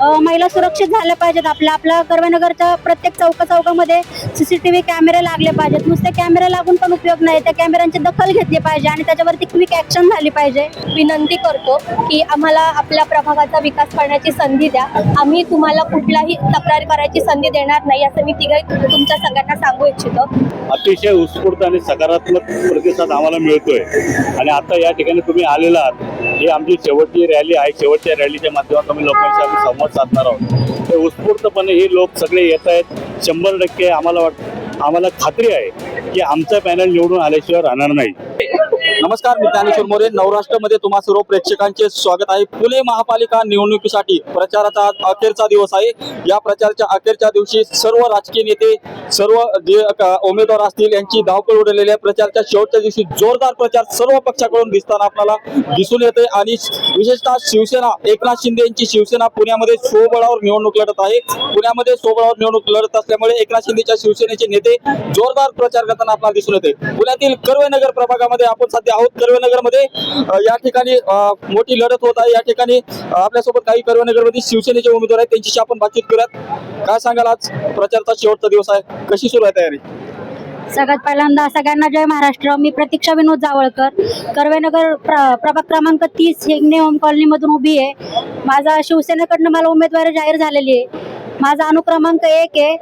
महिला सुरक्षित झाल्या पाहिजेत. आपल्या आपल्या कर्वेनगरच्या प्रत्येक चौका चौकामध्ये सीसीटीव्ही कॅमेरे लागले पाहिजेत. नुसते कॅमेरे लागून पण उपयोग नाही. त्या कॅमेऱ्यांची दखल घेतली पाहिजे आणि त्याच्यावरती क्विक ॲक्शन झाली पाहिजे. विनंती करतो की आम्हाला आपल्या प्रभागाचा विकास करण्याची संधी द्या. आम्ही तुम्हाला कुठलाही तक्रार करायची संधी देणार नाही असं मी तिघे तुमच्या सगळ्यांना सांगू इच्छितो. अतिशय उत्स्फूर्त आणि सकारात्मक प्रतिसाद आम्हाला मिळतोय. आणि आता या ठिकाणी तुम्ही आलेला आहात. ही आमची शेवटची रॅली आहे. शेवटच्या रॅलीच्या माध्यमातून आम्ही लोकांशी आम्ही संवाद साधणार आहोत. ते उत्स्फूर्तपणे ही लोक सगळे येत आहेत. शंभर टक्के आम्हाला वाट आम्हाला खात्री आहे की आमचं पॅनल निवडून आल्याशिवाय राहणार नाही. नमस्कार मी ज्ञानेश्वर मोरे. नवराष्ट्रमध्ये तुम्हा सर्व प्रेक्षकांचे स्वागत आहे. फुले महापालिका निवडणुकीसाठी प्रचाराचा अखेरचा दिवस आहे. या प्रचाराच्या अखेरच्या दिवशी सर्व राजकीय नेते सर्व जे उमेदवार असतील यांची धावपळ उडलेली आहे. प्रचाराच्या शेवटच्या दिवशी जोरदार प्रचार सर्व पक्षाकडून दिसताना आपल्याला दिसून येते आणि विशेषतः शिवसेना एकनाथ शिंदे यांची शिवसेना पुण्यामध्ये स्वबळावर निवडणूक लढत आहे. पुण्यामध्ये स्वबळावर निवडणूक लढत असल्यामुळे एकनाथ शिंदेच्या शिवसेनेचे नेते जोरदार प्रचार करताना आपल्याला दिसून येते पुण्यातील कर्वेनगर प्रभागामध्ये आपण सध्या आहोत कर्वेनगरमध्ये. या ठिकाणी मोठी लढत होत आहे. या ठिकाणी आपल्यासोबत काही कर्वेनगरमध्ये शिवसेनेचे उमेदवार आहेत. त्यांच्याशी आपण बातचीत करूयात. काय सांगाल आज? प्रचाराचा शेवटचा दिवस आहे. कशी सुरू आहे तयारी? सगळ्यात पहिल्यांदा सगळ्यांना जय महाराष्ट्र. मी प्रतीक्षा विनोद जावळकर. कर्वेनगर प्र प्रभाग क्रमांक तीस हिंगणे होम कॉलनीमधून उभी आहे. माझा शिवसेनेकडनं मला उमेदवारी जाहीर झालेली आहे. माझा अनुक्रमांक एक आहे.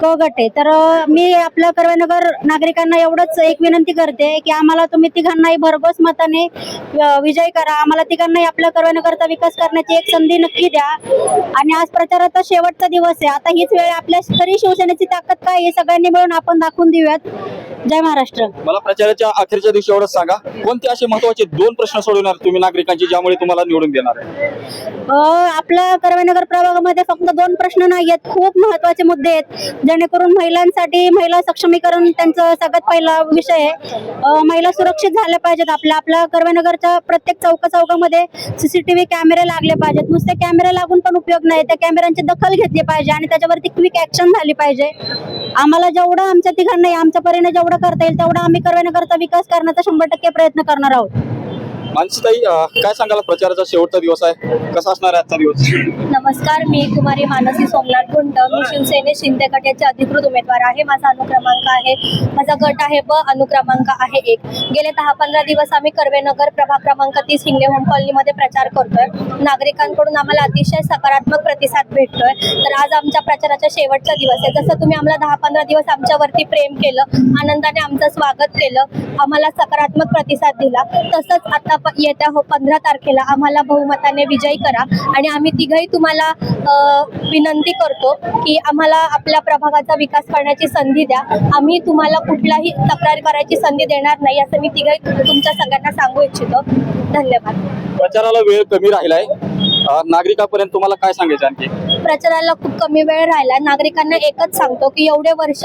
क गट आहे. तर मी आपल्या कर्वेनगर नागरिकांना एवढंच एक विनंती करते की आम्हाला तुम्ही तिघांनाही भरघोस मताने विजयी करा. आम्हाला तिघांनाही आपल्या कर्वेनगरचा विकास करण्याची एक संधी नक्की द्या. आणि आज प्रचाराचा शेवटचा दिवस आहे. आता हीच वेळ. आपल्या खरी शिवसेनेची ताकद काय हे सगळ्यांनी मिळून आपण दाखवून देऊयात. जय महाराष्ट्र. मला प्रचाराच्या अखेरच्या दिवशी एवढंच सांगा कोणते असे महत्त्वाचे दोन प्रश्न सोडवणार तुम्ही नागरिकांचे ज्यामुळे तुम्हाला निवडून देणार आपल्या कर्वेनगर प्रभागामध्ये फक्त दोन प्रश्न नाही आहेत खूप महत्त्वाचे मुद्दे आहेत. जेणेकरून महिलांसाठी महिला सक्षमीकरण त्यांचा सगळ्यात पहिला विषय आहे. महिला सुरक्षित झाल्या पाहिजेत आपल्या. आपल्या कर्वेनगरच्या प्रत्येक चौका चौकामध्ये सीसीटीव्ही कॅमेरे लागले पाहिजेत. नुसते कॅमेरे लागून पण उपयोग नाही. त्या कॅमेऱ्यांची दखल घेतली पाहिजे आणि त्याच्यावरती क्विक ॲक्शन झाली पाहिजे. आम्हाला जेवढं आमच्या ठिकाणी आमच्या परीने जेवढं करता येईल तेवढं आम्ही कर्वेनगरचा विकास करण्याचा शंभर टक्के प्रयत्न करणार आहोत. मानसीताई काय सांगाल? प्रचाराचा शेवटचा दिवस आहे. कसा असणार आहे आजचा दिवस? नमस्कार मी कुमारी मानसी सोमनाथ गुंड. मी शिवसेने शिंदे गटाचे अधिकृत उमेदवार आहे. माझा अनुक्रमांक आहे माझा गट आहे व अनुक्रमांक आहे एक. गेले दहा पंधरा दिवस आम्ही कर्वेनगर प्रभाग क्रमांक तीस हिंगणे होम कॉलनीमध्ये प्रचार करतोय. नागरिकांकडून आम्हाला अतिशय सकारात्मक प्रतिसाद भेटतोय. तर आज आमच्या प्रचाराचा शेवटचा दिवस आहे. जसं तुम्ही आम्हाला दहा पंधरा दिवस आमच्यावरती प्रेम केलं आनंदाने आमचं स्वागत केलं आम्हाला सकारात्मक प्रतिसाद दिला तसंच आता प- येत्या हो पंधरा तारखेला आम्हाला बहुमताने विजयी करा. आणि आम्ही तिघही तुम्हाला अ, विनंती करतो की आम्हाला आपल्या प्रभागाचा विकास करण्याची संधी द्या. आम्ही तुम्हाला कुठलाही तक्रार करायची संधी देणार नाही असं मी तिघे तुमच्या सगळ्यांना सांगू इच्छितो. धन्यवाद. प्रचाराला वेळ कमी राहिलाय. आहे नागरिकांपर्यंत तुम्हाला काय सांगायचं आणखी? प्रचाराला खूप कमी वेळ राहिला. नागरिकांना एकच सांगतो की एवढे वर्ष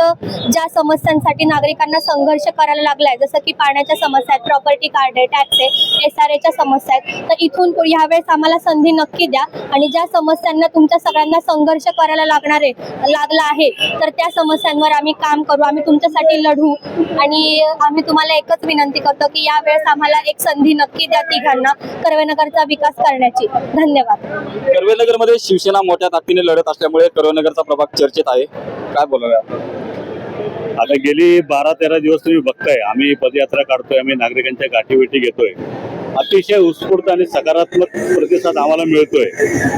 ज्या समस्यांसाठी नागरिकांना संघर्ष करायला लागलाय जसं की पाण्याच्या समस्या आहेत प्रॉपर्टी कार्ड आहे टॅक्स आहे एस आर एच्या समस्या आहेत तर इथून यावेळेस ह्यावेळेस आम्हाला संधी नक्की द्या. आणि ज्या समस्यांना तुमच्या सगळ्यांना संघर्ष करायला लागणार आहे लागला आहे तर त्या समस्यांवर आम्ही काम करू. आम्ही तुमच्यासाठी लढू. आणि आम्ही तुम्हाला एकच विनंती करतो की यावेळेस आम्हाला एक संधी नक्की द्या तिघांना कर्वेनगरचा विकास करण्याची. धन्यवाद. कर्वेनगरमध्ये शिवसेना मोठ्या ताकदीने लढत असल्यामुळे कर्वेनगरचा प्रभाग चर्चेत आहे. काय बोलावे आता गेली बारा तेरा दिवस तुम्ही बघताय आम्ही पदयात्रा काढतोय आम्ही नागरिकांच्या गाठीभेटी घेतोय. अतिशय उत्स्फूर्त आणि सकारात्मक प्रतिसाद आम्हाला मिळतोय.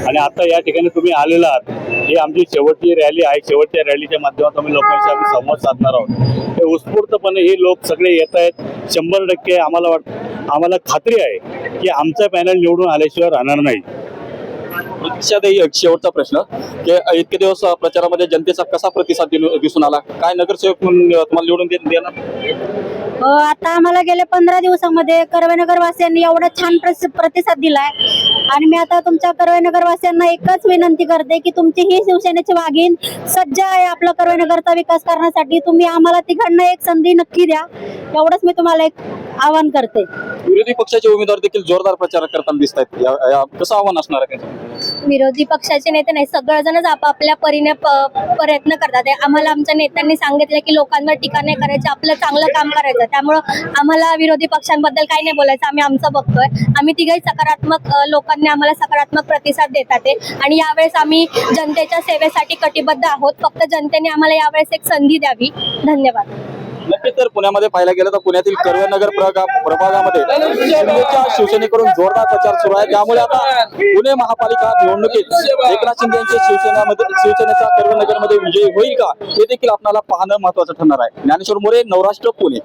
आणि आता या ठिकाणी तुम्ही आलेला आहात ही आमची शेवटची रॅली आहे. शेवटच्या रॅलीच्या माध्यमातून आम्ही लोकांशी आम्ही संवाद साधणार आहोत. ते उत्स्फूर्तपणे ही लोक सगळे येत आहेत. शंभर टक्के आम्हाला वाट आम्हाला खात्री आहे की आमचा पॅनल निवडून आल्याशिवाय राहणार नाही. प्रतीक्षातही शेवटचा प्रश्न की इतके दिवस प्रचारामध्ये जनतेचा कसा प्रतिसाद दिसून आला? काय नगरसेवक म्हणून तुम्हाला निवडून देणार? आता आम्हाला गेल्या पंधरा दिवसामध्ये कर्वेनगर वासियांनी एवढा छान प्रतिसाद दिलाय. आणि मी आता तुमच्या कर्वेनगर वासियांना एकच विनंती करते की तुमची ही शिवसेनेची वाघीण सज्ज आहे आपला कर्वेनगरचा विकास करण्यासाठी. तुम्ही आम्हाला तिकडनं एक संधी नक्की द्या. एवढंच मी तुम्हाला एक आवाहन करते. विरोधी पक्षाचे उमेदवार देखील जोरदार प्रचार करताना दिसत आहेत कसं आव्हान असणार आहे त्याचं विरोधी पक्षाचे नेते नाही सगळेजणच आपापल्या परीने प्रयत्न करतात. आम्हाला आमच्या नेत्यांनी सांगितलं की लोकांवर टीका नाही करायची आपलं चांगलं काम करायचं. त्यामुळं आम्हाला विरोधी पक्षांबद्दल काही नाही बोलायचं आम्ही आमचं बघतोय. आम्ही तिघही सकारात्मक लोकांनी आम्हाला सकारात्मक प्रतिसाद देतात आणि यावेळेस आम्ही जनतेच्या सेवेसाठी कटिबद्ध आहोत. फक्त जनतेने आम्हाला यावेळेस एक संधी द्यावी. धन्यवाद. नक्कीच तर पुण्यामध्ये पाहायला गेलं तर पुण्यातील कर्वेनगर प्रभागामध्ये शिंदेच्या शिवसेनेकडून जोरदार प्रचार सुरू आहे. त्यामुळे आता पुणे महापालिका निवडणुकीत एकनाथ शिंदे यांच्या शिवसेनामध्ये शिवसेनेचा कर्वेनगरमध्ये विजय होईल का? हे देखील आपल्याला पाहणं महत्वाचं ठरणार आहे. ज्ञानेश्वर मोरे नवराष्ट्र पुणे.